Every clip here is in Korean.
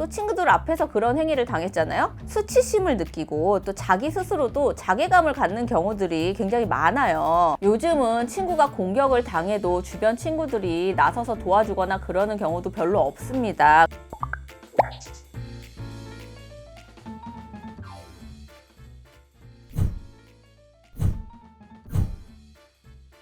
또 친구들 앞에서 그런 행위를 당했잖아요. 수치심을 느끼고 또 자기 스스로도 자괴감을 갖는 경우들이 굉장히 많아요. 요즘은 친구가 공격을 당해도 주변 친구들이 나서서 도와주거나 그러는 경우도 별로 없습니다.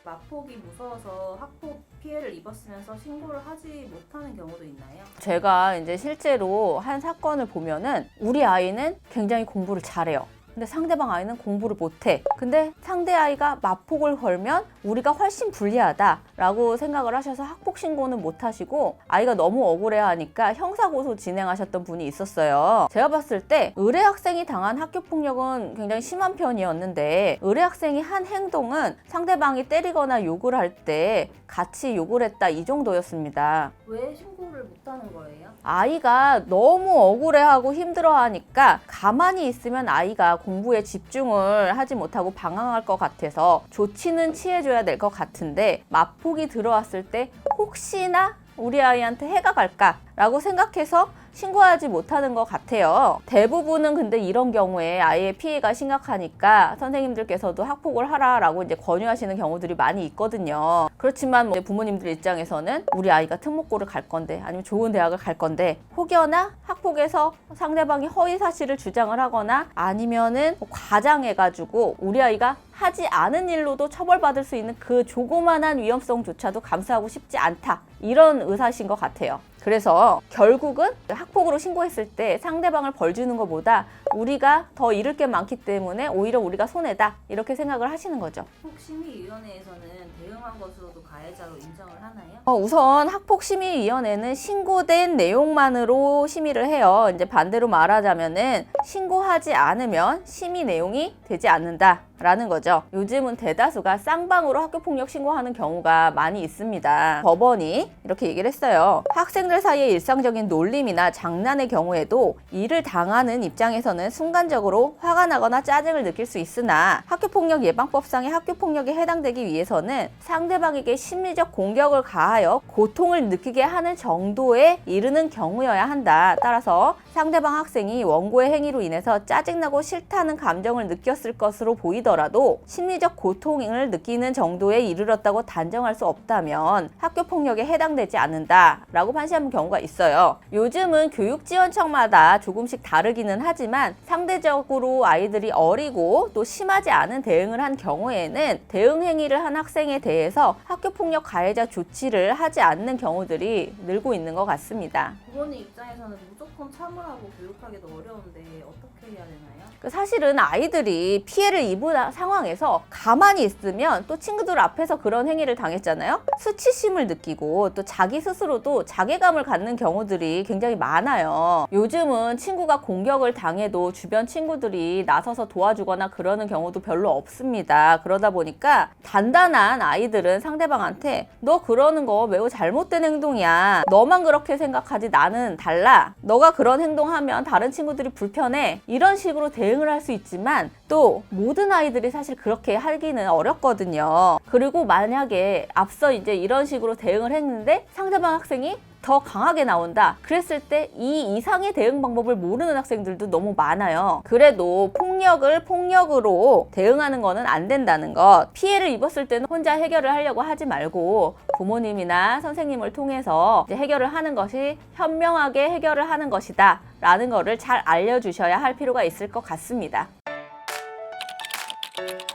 마폭이 무서워서 학폭 피해를 입었으면서 신고를 하지 못하는 경우도 있나요? 제가 이제 실제로 한 사건을 보면은 우리 아이는 굉장히 공부를 잘해요. 근데 상대방 아이는 공부를 못해. 근데 상대 아이가 마폭을 걸면 우리가 훨씬 불리하다라고 생각을 하셔서 학폭 신고는 못 하시고 아이가 너무 억울해하니까 형사고소 진행하셨던 분이 있었어요. 제가 봤을 때 의뢰 학생이 당한 학교 폭력은 굉장히 심한 편이었는데 의뢰 학생이 한 행동은 상대방이 때리거나 욕을 할 때 같이 욕을 했다 이 정도였습니다. 왜 신고 를 못하는 거예요? 아이가 너무 억울해하고 힘들어하니까 가만히 있으면 아이가 공부에 집중을 하지 못하고 방황할 것 같아서 조치는 취해줘야 될 것 같은데 마폭이 들어왔을 때 혹시나 우리 아이한테 해가 갈까라고 생각해서 신고하지 못하는 것 같아요. 대부분은 근데 이런 경우에 아이의 피해가 심각하니까 선생님들께서도 학폭을 하라라고 이제 권유하시는 경우들이 많이 있거든요. 그렇지만 뭐 부모님들 입장에서는 우리 아이가 특목고를 갈 건데 아니면 좋은 대학을 갈 건데 혹여나 학폭에서 상대방이 허위 사실을 주장을 하거나 아니면은 뭐 과장해가지고 우리 아이가 하지 않은 일로도 처벌받을 수 있는 그 조그만한 위험성조차도 감수하고 싶지 않다. 이런 의사신 것 같아요. 그래서 결국은 학폭으로 신고했을 때 상대방을 벌 주는 것보다 우리가 더 잃을 게 많기 때문에 오히려 우리가 손해다. 이렇게 생각을 하시는 거죠. 학폭심의위원회에서는 대응한 것으로도 가해자로 인정을 하나요? 어, 우선 학폭심의위원회는 신고된 내용만으로 심의를 해요. 이제 반대로 말하자면은 신고하지 않으면 심의 내용이 되지 않는다. 라는 거죠. 요즘은 대다수가 쌍방으로 학교폭력 신고하는 경우가 많이 있습니다. 법원이 이렇게 얘기를 했어요. 학생들 사이의 일상적인 놀림이나 장난의 경우에도 이를 당하는 입장에서는 순간적으로 화가 나거나 짜증을 느낄 수 있으나 학교폭력 예방법상의 학교폭력에 해당되기 위해서는 상대방에게 심리적 공격을 가하여 고통을 느끼게 하는 정도에 이르는 경우여야 한다. 따라서 상대방 학생이 원고의 행위로 인해서 짜증나고 싫다는 감정을 느꼈을 것으로 보이 더라도 심리적 고통을 느끼는 정도에 이르렀다고 단정할 수 없다면 학교 폭력에 해당되지 않는다라고 판시하는 경우가 있어요. 요즘은 교육 지원청마다 조금씩 다르기는 하지만 상대적으로 아이들이 어리고 또 심하지 않은 대응을 한 경우에는 대응 행위를 한 학생에 대해서 학교 폭력 가해자 조치를 하지 않는 경우들이 늘고 있는 것 같습니다. 부모님 입장에서는 무조건 참으라고 교육하기도 어려운데 어떻게 해야 되나요? 그 사실은 아이들이 피해를 입은 상황에서 가만히 있으면 또 친구들 앞에서 그런 행위를 당했잖아요. 수치심을 느끼고 또 자기 스스로도 자괴감을 갖는 경우들이 굉장히 많아요. 요즘은 친구가 공격을 당해도 주변 친구들이 나서서 도와주거나 그러는 경우도 별로 없습니다. 그러다 보니까 단단한 아이들은 상대방한테 너 그러는 거 매우 잘못된 행동이야. 너만 그렇게 생각하지 나는 달라. 너가 그런 행동하면 다른 친구들이 불편해. 이런 식으로 대응을 할 수 있지만 또 모든 아이들이 사실 그렇게 하기는 어렵거든요. 그리고 만약에 앞서 이제 이런 식으로 대응을 했는데 상대방 학생이 더 강하게 나온다. 그랬을 때 이 이상의 대응 방법을 모르는 학생들도 너무 많아요. 그래도 폭력을 폭력으로 대응하는 거는 안 된다는 것. 피해를 입었을 때는 혼자 해결을 하려고 하지 말고 부모님이나 선생님을 통해서 이제 해결을 하는 것이 현명하게 해결을 하는 것이다. 라는 거를 잘 알려주셔야 할 필요가 있을 것 같습니다. you